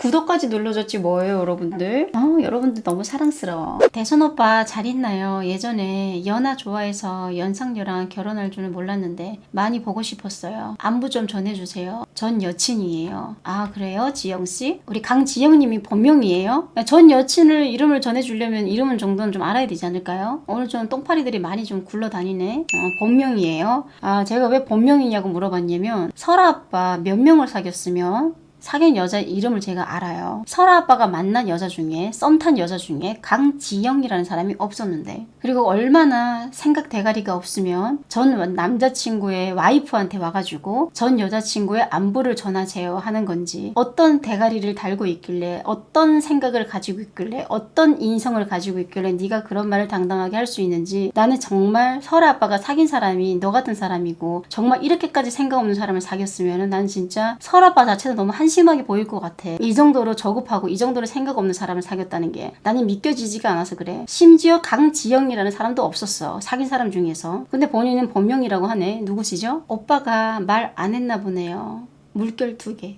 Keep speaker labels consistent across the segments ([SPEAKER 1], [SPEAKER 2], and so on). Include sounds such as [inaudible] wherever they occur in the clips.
[SPEAKER 1] 구독까지 눌러줬지 뭐예요 여러분들? 어 여러분들 너무 사랑스러워. 대선 오빠 잘 있나요? 예전에 연하 좋아해서 연상녀랑 결혼할 줄은 몰랐는데 많이 보고 싶었어요. 안부 좀 전해주세요. 전 여친이에요. 아 그래요? 지영씨? 우리 강지영님이 본명이에요? 전 여친을 이름을 전해주려면 이름은 정도는 좀 알아야 되지 않을까요? 오늘 좀 똥파리들이 많이 좀 굴러다니네. 어, 본명이에요. 아 제가 왜 본명이냐고 물어봤냐면 설아 아빠 몇 명을 사귀었으면 사귄 여자 이름을 제가 알아요. 설아 아빠가 만난 여자 중에 썸탄 여자 중에 강지영이라는 사람이 없었는데 그리고 얼마나 생각 대가리가 없으면 전 남자친구의 와이프한테 와가지고 전 여자친구의 안부를 전하세요 하는 건지 어떤 대가리를 달고 있길래 어떤 생각을 가지고 있길래 어떤 인성을 가지고 있길래 네가 그런 말을 당당하게 할 수 있는지 나는 정말 설아 아빠가 사귄 사람이 너 같은 사람이고 정말 이렇게까지 생각 없는 사람을 사귀었으면 난 진짜 설아 아빠 자체도 너무 한 심하게 보일 것 같아. 이 정도로 저급하고 이 정도로 생각 없는 사람을 사귀었다는 게 나는 믿겨지지가 않아서 그래. 심지어 강지영이라는 사람도 없었어 사귄 사람 중에서. 근데 본인은 본명이라고 하네. 누구시죠? 오빠가 말 안 했나 보네요. 물결 두 개.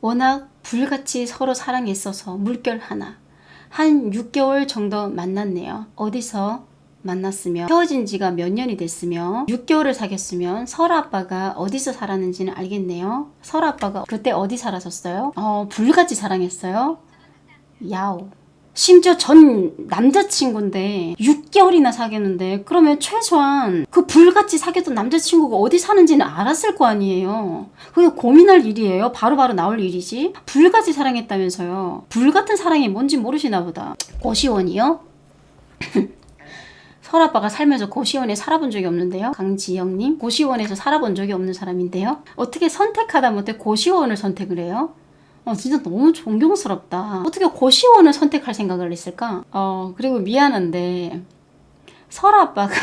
[SPEAKER 1] 워낙 불같이 서로 사랑했어서 물결 하나. 한 6개월 정도 만났네요. 어디서 만났으며 헤어진 지가 몇 년이 됐으며 6개월을 사귀었으면 설아 아빠가 어디서 살았는지는 알겠네요. 설아 아빠가 그때 어디 살았었어요? 어, 불같이 사랑했어요. 야오. 심지어 전 남자친구인데 6개월이나 사귀었는데 그러면 최소한 그 불같이 사귀었던 남자친구가 어디 사는지는 알았을 거 아니에요. 그게 고민할 일이에요. 바로바로 나올 일이지. 불같이 사랑했다면서요. 불같은 사랑이 뭔지 모르시나 보다. 고시원이요? [laughs] 설아빠가 살면서 고시원에 살아본 적이 없는데요. 강지영님 고시원에서 살아본 적이 없는 사람인데요. 어떻게 선택하다 못해 고시원을 선택을 해요? 어, 진짜 너무 존경스럽다. 어떻게 고시원을 선택할 생각을 했을까? 어, 그리고 미안한데, 설아빠가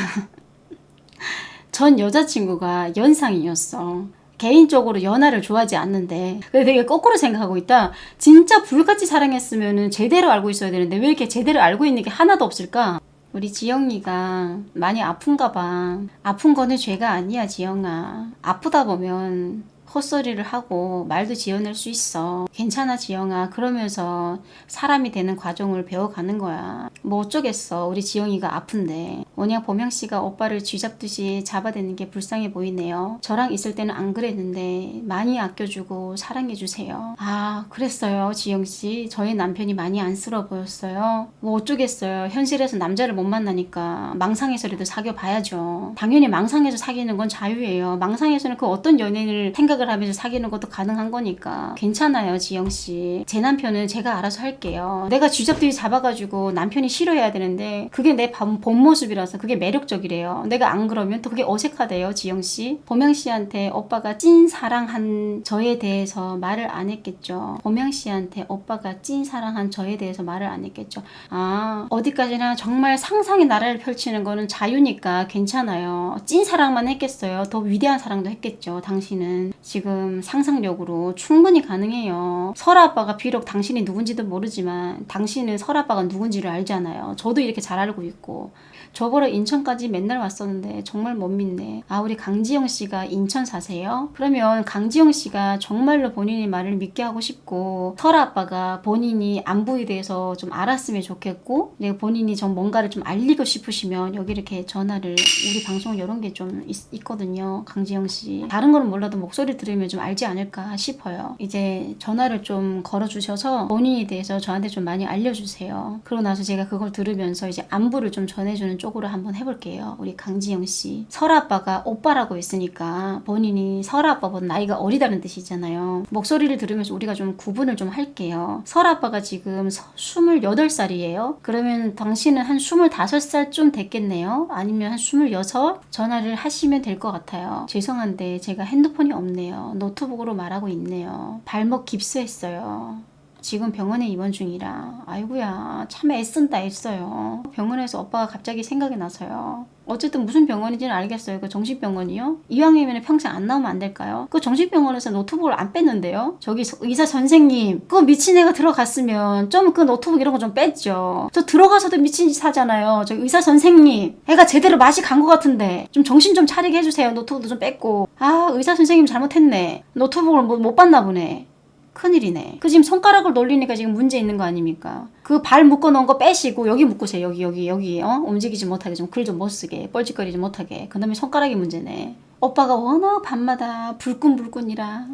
[SPEAKER 1] [laughs] 전 여자친구가 연상이었어. 개인적으로 연하를 좋아하지 않는데 근데 되게 거꾸로 생각하고 있다 진짜 불같이 사랑했으면 제대로 알고 있어야 되는데 왜 이렇게 제대로 알고 있는 게 하나도 없을까 우리 지영이가 많이 아픈가 봐 아픈 거는 죄가 아니야 지영아 아프다 보면 헛소리를 하고 말도 지어낼 수 있어. 괜찮아, 지영아. 그러면서 사람이 되는 과정을 배워가는 거야. 뭐 어쩌겠어. 우리 지영이가 아픈데. 원양 보명 씨가 오빠를 쥐잡듯이 잡아대는 게 불쌍해 보이네요. 저랑 있을 때는 안 그랬는데 많이 아껴주고 사랑해주세요. 아, 그랬어요, 지영 씨. 저희 남편이 많이 안쓰러워 보였어요. 뭐 어쩌겠어요. 현실에서 남자를 못 만나니까 망상에서라도 사귀어 봐야죠. 당연히 망상에서 사귀는 건 자유예요. 망상에서는 그 어떤 연예인을 생각을 하면서 사귀는 것도 가능한 거니까 괜찮아요, 지영 씨. 제 남편은 제가 알아서 할게요. 내가 쥐잡듯이 잡아가지고 남편이 싫어해야 되는데 그게 내 본 모습이라 서 그게 매력적이래요. 내가 안 그러면 또 그게 어색하대요, 지영 씨. 보명 씨한테 오빠가 찐 사랑한 저에 대해서 말을 안 했겠죠. 보명 씨한테 오빠가 찐 사랑한 저에 대해서 말을 안 했겠죠. 아 어디까지나 정말 상상의 나라를 펼치는 거는 자유니까 괜찮아요. 찐 사랑만 했겠어요. 더 위대한 사랑도 했겠죠. 당신은 지금 상상력으로 충분히 가능해요. 설아 아빠가 비록 당신이 누군지도 모르지만 당신은 설아 아빠가 누군지를 알잖아요. 저도 이렇게 잘 알고 있고 저 보러 인천까지 맨날 왔었는데 정말 못 믿네. 아 우리 강지영 씨가 인천 사세요? 그러면 강지영 씨가 정말로 본인의 말을 믿게 하고 싶고 설아 아빠가 본인이 안부에 대해서 좀 알았으면 좋겠고 네, 본인이 좀 뭔가를 좀 알리고 싶으시면 여기 이렇게 전화를 우리 방송 이런 게 좀 있거든요. 강지영 씨 다른 거는 몰라도 목소리 들으면 좀 알지 않을까 싶어요. 이제 전화를 좀 걸어주셔서 본인에 대해서 저한테 좀 많이 알려주세요. 그러고 나서 제가 그걸 들으면서 이제 안부를 좀 전해주는 쪽으로 한번 해볼게요. 우리 강지영 씨. 설아 아빠가 오빠라고 했으니까 본인이 설아 아빠보다 나이가 어리다는 뜻이잖아요. 목소리를 들으면서 우리가 좀 구분을 좀 할게요. 설아 아빠가 지금 28살이에요. 그러면 당신은 한 25살쯤 됐겠네요. 아니면 한 26? 전화를 하시면 될 것 같아요. 죄송한데 제가 핸드폰이 없네요. 노트북으로 말하고 있네요. 발목 깁스했어요. 지금 병원에 입원 중이라. 아이고야 참 애쓴다 애써요. 병원에서 오빠가 갑자기 생각이 나서요. 어쨌든 무슨 병원인지는 알겠어요. 그 정신병원이요? 이왕이면 평생 안 나오면 안 될까요? 그 정신병원에서 노트북을 안 뺐는데요? 저기 의사 선생님 그 미친 애가 들어갔으면 좀 그 노트북 이런 거 좀 뺐죠. 저 들어가서도 미친 짓 하잖아요. 저 의사 선생님 애가 제대로 맛이 간 것 같은데 좀 정신 좀 차리게 해주세요. 노트북도 좀 뺐고. 아 의사 선생님 잘못했네. 노트북을 뭐, 못 봤나 보네 큰일이네. 그 지금 손가락을 놀리니까 지금 문제 있는 거 아닙니까? 그 발 묶어 놓은 거 빼시고 여기 묶으세요. 여기 여기 여기 어? 움직이지 못하게 좀 글 좀 못 쓰게 뻘짓거리지 못하게. 그다음에 손가락이 문제네. 오빠가 워낙 밤마다 불끈불끈이라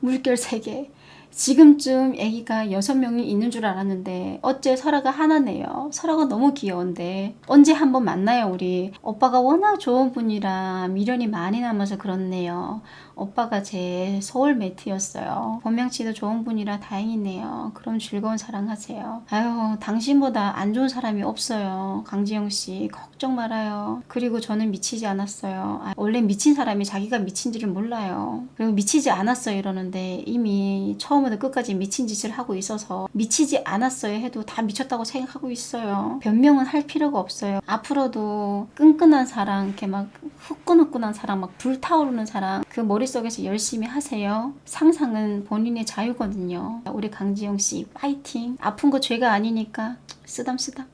[SPEAKER 1] 물결 세 개. 지금쯤 아기가 여섯 명이 있는 줄 알았는데 어째 설아가 하나네요. 설아가 너무 귀여운데 언제 한번 만나요 우리. 오빠가 워낙 좋은 분이라 미련이 많이 남아서 그렇네요. 오빠가 제 소울메이트였어요. 본명씨도 좋은 분이라 다행이네요. 그럼 즐거운 사랑하세요. 아유, 당신보다 안 좋은 사람이 없어요. 강지영 씨, 걱정 말아요. 그리고 저는 미치지 않았어요. 아, 원래 미친 사람이 자기가 미친지를 몰라요. 그리고 미치지 않았어요 이러는데 이미 처음부터 끝까지 미친 짓을 하고 있어서 미치지 않았어요 해도 다 미쳤다고 생각하고 있어요. 변명은 할 필요가 없어요. 앞으로도 끈끈한 사랑, 이렇게 막 후끈후끈한 사랑, 막 불타오르는 사랑 그 머릿속에서 열심히 하세요. 상상은 본인의 자유거든요. 우리 강지영 씨 파이팅. 아픈 거 죄가 아니니까 쓰담쓰담.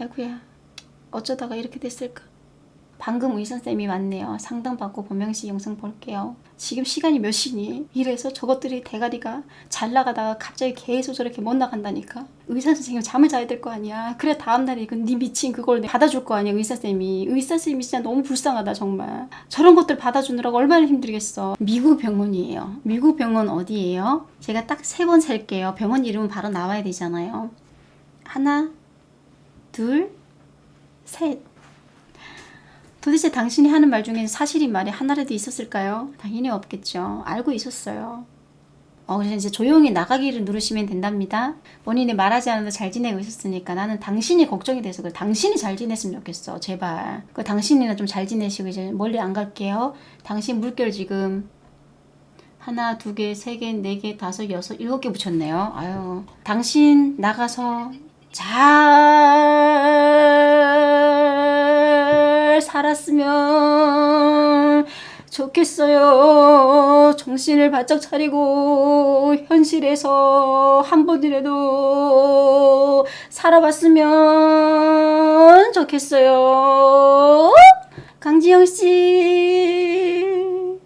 [SPEAKER 1] 아이고야 어쩌다가 이렇게 됐을까. 방금 의사쌤이 왔네요. 상담받고 보명씨 영상 볼게요. 지금 시간이 몇 시니? 이래서 저것들이 대가리가 잘 나가다가 갑자기 계속 저렇게 못 나간다니까. 의사 선생님 잠을 자야 될 거 아니야. 그래 다음날에 그네 미친 그걸 받아줄 거 아니야 의사쌤이. 의사쌤이 진짜 너무 불쌍하다 정말. 저런 것들 받아주느라고 얼마나 힘들겠어. 미국 병원이에요. 미국 병원 어디예요? 제가 딱 세 번 셀게요. 병원 이름은 바로 나와야 되잖아요. 하나, 둘, 셋. 도대체 당신이 하는 말 중에 사실인 말이 하나라도 있었을까요? 당연히 없겠죠. 알고 있었어요. 어, 그래서 이제 조용히 나가기를 누르시면 된답니다. 본인이 말하지 않아도 잘 지내고 있었으니까 나는 당신이 걱정이 돼서 그래. 당신이 잘 지냈으면 좋겠어. 제발. 그 당신이나 좀 잘 지내시고 이제 멀리 안 갈게요. 당신 물결 지금 하나, 두 개, 세 개, 네 개, 다섯, 여섯, 일곱 개 붙였네요. 아유. 당신 나가서 잘 살았으면 좋겠어요. 정신을 바짝 차리고 현실에서 한 번이라도 살아봤으면 좋겠어요. 강지영 씨,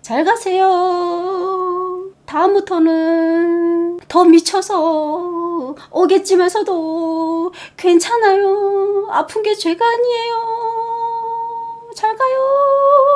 [SPEAKER 1] 잘 가세요. 다음부터는 더 미쳐서 오겠지만서도 괜찮아요. 아픈 게 죄가 아니에요. 잘 가요.